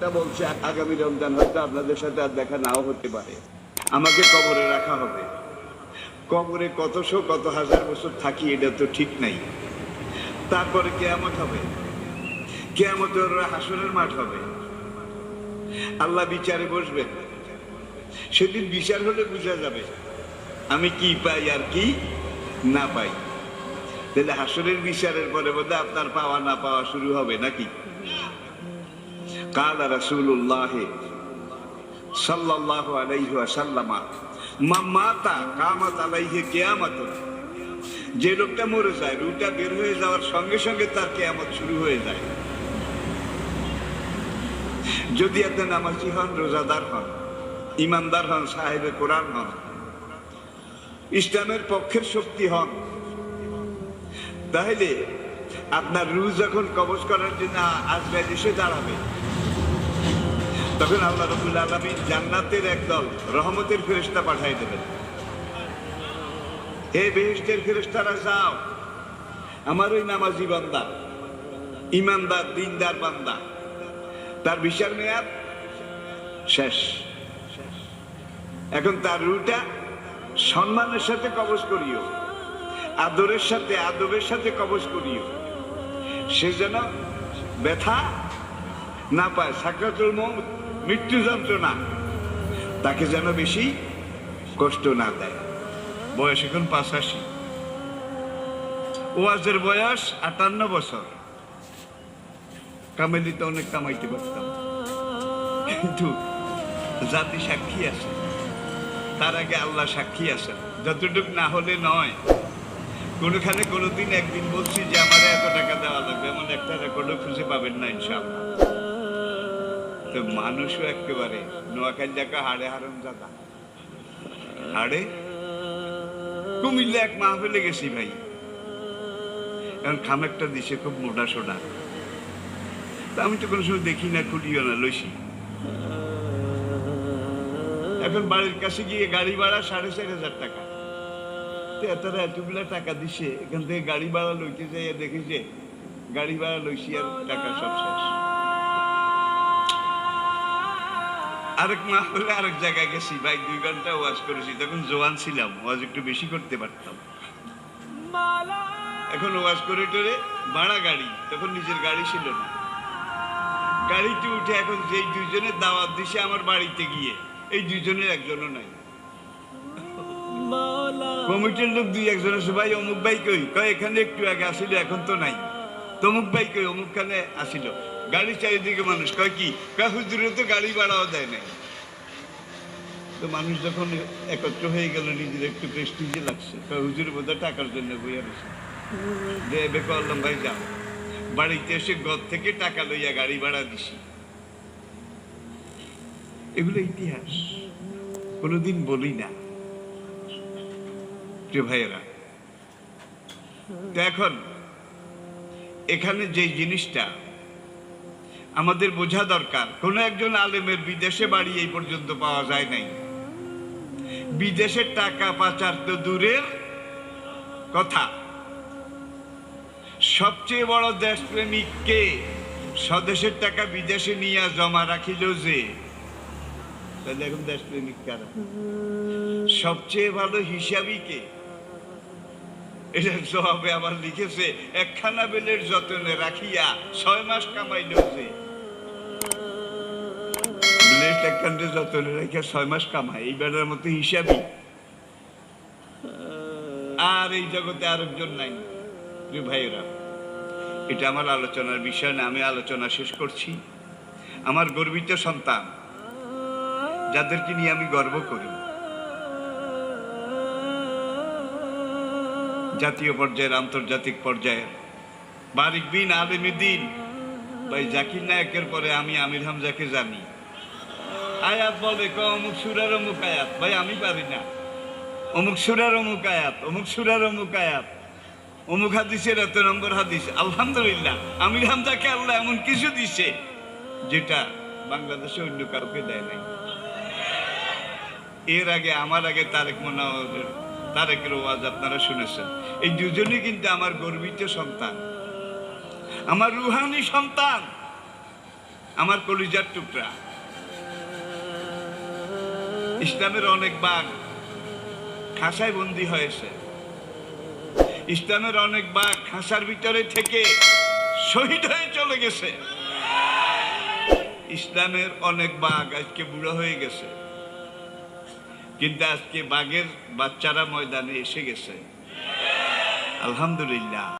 তা বলছে আগামী রমজান হয়তো আপনাদের সাথে আর দেখা নাও হতে পারে। আমাকে কবরে রাখা হবে। কবরে কতশো কত হাজার বছর থাকি, এটা তো ঠিক নাই। তারপরে কেয়ামত হবে। কেয়ামতের হাসনের মাঠ হবে। আল্লাহ বিচারে বসবেন। সেদিন বিচার হলে বোঝা যাবে, আমি কি পাই আর কি না পাই। তাহলে হাসনের বিচারের পরে বোধ আপনার পাওয়া না পাওয়া শুরু হবে নাকি? কালা রাসূলুল্লাহ সাল্লাল্লাহু আলাইহি ওয়াসাল্লামা মামাতা কামাত আলাইহি কিয়ামাতুন। যে লোকটা মরে যায়, রুটা বের হয়ে যাওয়ার সঙ্গে সঙ্গে তার কেয়ামত শুরু হয়ে যায়। যদি আপনি নামাজি হন, রোজাদার হন, ইমানদার হন, সাহেবে কোরআন হন, ইসলামের পক্ষের শক্তি হন, তাহলে আপনার রু যখন কবজ করার জন্য আজরাইল এসে দাঁড়াবে তখন আল্লাহ রবুল আলমী জান্নাতের একদল রহমতের ফেরেস্তা পাঠাই দেবেন হে বেহেস্টের ফেরেস্তারা যাও। আমার ওই নামাজি বান্দা, ইমানদার, দিনদার বান্দা, তার বিচার মেয়াদ শেষ। এখন তার রুটা সম্মানের সাথে কবজ করিও, আদরের সাথে, আদবের সাথে কবজ করিও। সে যেন ব্যথা না পায়, সাকরাতুল মৌত মৃত্যু যন্ত্রণা। তাকে যেন বেশি কষ্ট না দেয়। বয়স এখন পাঁচাশি। ওয়াজের বয়স আটান্ন বছর। কামেলিতে অনেক কামাইতে পারতাম। কিন্তু জাতি সাক্ষী আছে। তার আগে আল্লাহ সাক্ষী আছেন। যতটুক না হলে নয়। কোনোখানে কোনোদিন একদিন বলছি যে আমার এত টাকা দেওয়া লাগবে, এমন একটা রেকর্ডও খুঁজে পাবেন না ইনশাআল্লাহ। তো মানুষও একেবারে নোয়াখালী দেখা হাড়ে হারম জাদা হাড়ে? কুমিল্লা এক মাহফিলে গেছি ভাই। এখন খামেকটা দিছে খুব মোটা সোটা। তা আমি তো কোনো সময় দেখি না, খুলিও না, লইছি। এখন বাড়ির কাছে গিয়ে গাড়ি ভাড়া সাড়ে চার হাজার টাকা। তারা এতগুলা টাকা দিছে, এখান থেকে গাড়ি ভাড়া লইতে যাই দেখি যে গাড়ি ভাড়া লইছি আর টাকা সব শেষ। আরেক হলে আরেক জায়গায় গেছি। ভাই দুই ঘণ্টা ওয়াজ করেছি। তখন জোয়ান ছিলাম ওয়াজ একটু বেশি করতে পারতাম। এখন ওয়াজ করে টোরে ভাড়া গাড়ি তখন নিজের গাড়ি ছিল না। গাড়িতে উঠে এখন যেই দুইজনের দাওয়াত দিছে আমার বাড়িতে গিয়ে এই দুইজনের একজনও নাই। কমিটির লোক দুই একজন আছে ভাই অমুক ভাই কই? কয় এখানে একটু আগে আসিল এখন তো নাই। তমুক ভাই কই অমুক খানে আসিল। গাড়ি চারিদিকে মানুষ। কয় কি? কয়, হুজুরে তো গাড়ি ভাড়াও দেয় নাই। তো মানুষ যখন একত্র হয়ে গেল, নিজের একটু প্রেস্টিজে লাগছে। কয়, হুজুর বোধহয় টাকার জন্য বইয়া রয়েছে যে এবে করলাম ভাই, যাও। বাড়িতে এসে ঘর থেকে টাকা লইয়া গাড়ি ভাড়া দিছি। এগুলো ইতিহাস। কোনোদিন বলি না। ভাইয়েরা, তো এখন এখানে যে জিনিসটা আমাদের বোঝা দরকার। কোন একজন আলেমের বিদেশে বাড়ি এই পর্যন্ত পাওয়া যায় নাই। বিদেশের টাকা পাচার তো দূরের কথা। সবচেয়ে বড় দেশপ্রেমিককে স্বদেশের টাকা বিদেশে নিয়ে জমা রাখিল যে। তাহলে এখন দেশপ্রেমিক কারা। সবচেয়ে ভালো হিসাবই কে? এটার জবাবে আবার লিখেছে, একখানা বেলের যতনে রাখিয়া ছয় মাস কামাইল যে বেলের একখানে যতনে রাখিয়া ছয় মাস কামায় এই বেলার মতো হিসাবই। আর এই জগতে আরেকজন নাই। প্রিয় ভাইয়েরা, এটা আমার আলোচনার বিষয় না, আমি আলোচনা শেষ করছি। আমার গর্বিত সন্তান, যাদেরকে নিয়ে আমি গর্ব করি। জাতীয় পর্যায়ের, আন্তর্জাতিক পর্যায়ে বারিক বিন আলিমিদ্দিন ভাই, জাকির নায়কের পরে আমি আমির হামজাকে জানি। আয়াত বলে ক অমুক সুরার অমুক আয়াত? ভাই, আমি পারি না। অমুক সুরার অমুক আয়াত, অমুক সুরার অমুক আয়াত, অমুক হাদিসের এত নম্বর হাদিস। আলহামদুলিল্লাহ, আমির হামজাকে আল্লাহ এমন কিছু দিছে, যেটা বাংলাদেশে অন্য কাউকে দেয় নাই। এর আগে, আমার আগে তারেক মনোহরের তারেকের ওয়াজ আপনারা শুনেছেন। এই দুজনই কিন্তু আমার গর্বিত সন্তান। আমার রুহানি সন্তান। আমার কলিজার টুকরা। ইসলামের অনেক বাঘ খাঁচায় বন্দি হয়েছে। ইসলামের অনেক বাঘ খাঁচার ভিতরে থেকে শহীদ হয়ে চলে গেছে। ইসলামের অনেক বাঘ আজকে বুড়ো হয়ে গেছে। কিন্তু আজকে বাঘের বাচ্চারা ময়দানে এসে গেছে। আলহামদুলিল্লাহ।